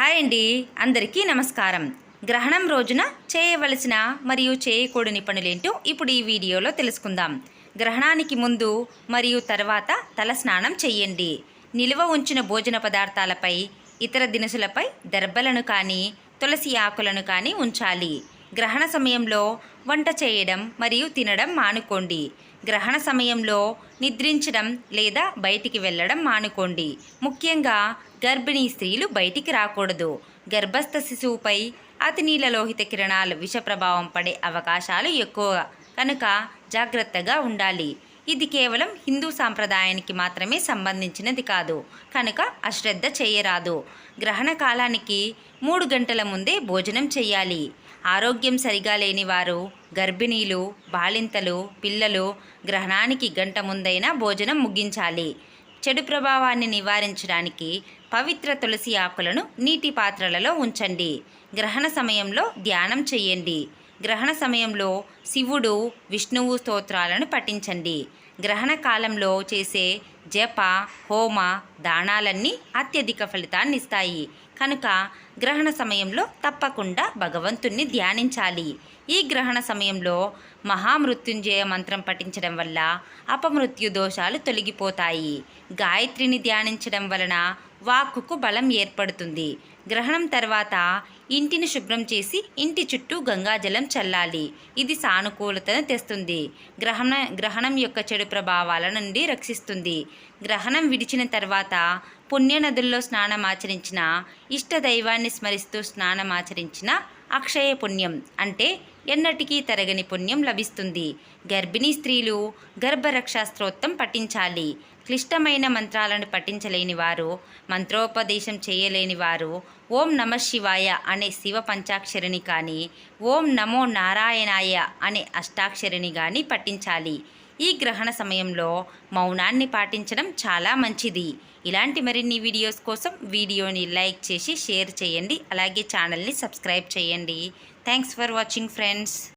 Hi అండి. అందరికీ నమస్కారం. గ్రహణం రోజున చేయవలసిన మరియు చేయకూడని పనులేంటో ఇప్పుడు ఈ వీడియోలో తెలుసుకుందాం. గ్రహణానికి ముందు మరియు తర్వాత తల స్నానం చేయండి నిల్వ ఉంచిన భోజన పదార్థాలపై ఇతర దినుసులపై దర్బలను కానీ తులసి ఆకులను కానీ ఉంచాలి. గ్రహణ సమయంలో వంట చేయడం మరియు తినడం మానుకోండి. గ్రహణ సమయంలో నిద్రించడం లేదా బయటికి వెళ్ళడం మానుకోండి. ముఖ్యంగా గర్భిణీ స్త్రీలు బయటికి రాకూడదు. గర్భస్థ శిశువుపై అతి నీలలోహిత కిరణాలు విష ప్రభావం పడే అవకాశాలు ఎక్కువ. కనుక జాగ్రత్తగా ఉండాలి. ఇది కేవలం హిందూ సాంప్రదాయానికి మాత్రమే సంబంధించినది కాదు. కనుక అశ్రద్ధ చేయరాదు. గ్రహణ కాలానికి మూడు గంటల ముందే భోజనం చేయాలి ఆరోగ్యం సరిగా లేని వారు గర్భిణీలు బాలింతలు పిల్లలు గ్రహణానికి గంట ముందైనా భోజనం ముగించాలి. చెడు ప్రభావాన్ని నివారించడానికి పవిత్ర తులసి ఆకులను నీటి పాత్రలలో ఉంచండి. గ్రహణ సమయంలో ధ్యానం చేయండి గ్రహణ సమయంలో శివుడు విష్ణువు స్తోత్రాలను పఠించండి. గ్రహణ కాలంలో చేసే జప హోమ దానాలన్నీ అత్యధిక ఫలితాన్ని ఇస్తాయి. కనుక గ్రహణ సమయంలో తప్పకుండా భగవంతుణ్ణి ధ్యానించాలి. ఈ గ్రహణ సమయంలో మహామృత్యుంజయ మంత్రం పఠించడం వల్ల అపమృత్యు దోషాలు తొలగిపోతాయి. గాయత్రిని ధ్యానించడం వలన వాక్కుకు బలం ఏర్పడుతుంది. గ్రహణం తర్వాత ఇంటిని శుభ్రం చేసి ఇంటి చుట్టూ గంగాజలం చల్లాలి. ఇది సానుకూలతను తెస్తుంది. గ్రహణ గ్రహణం యొక్క చెడు ప్రభావాల నుండి రక్షిస్తుంది. గ్రహణం విడిచిన తర్వాత పుణ్యనదుల్లో స్నానం ఆచరించిన ఇష్ట దైవాన్ని స్మరిస్తూ స్నానం ఆచరించిన అక్షయ పుణ్యం అంటే ఎన్నటికీ తరగని పుణ్యం లభిస్తుంది. గర్భిణీ స్త్రీలు గర్భరక్షాస్త్రోత్తం పఠించాలి. క్లిష్టమైన మంత్రాలను పఠించలేని వారు మంత్రోపదేశం చేయలేని వారు ఓం నమ శివాయ అనే శివ పంచాక్షరిని కానీ ఓం నమో నారాయణాయ అనే అష్టాక్షరిని కానీ పఠించాలి. ఈ గ్రహణ సమయంలో మౌనాన్ని పాటించడం చాలా మంచిది. ఇలాంటి మరిన్ని వీడియోస్ కోసం వీడియోని లైక్ చేసి షేర్ చేయండి. అలాగే ఛానల్ని సబ్స్క్రైబ్ చేయండి. Thanks for watching friends.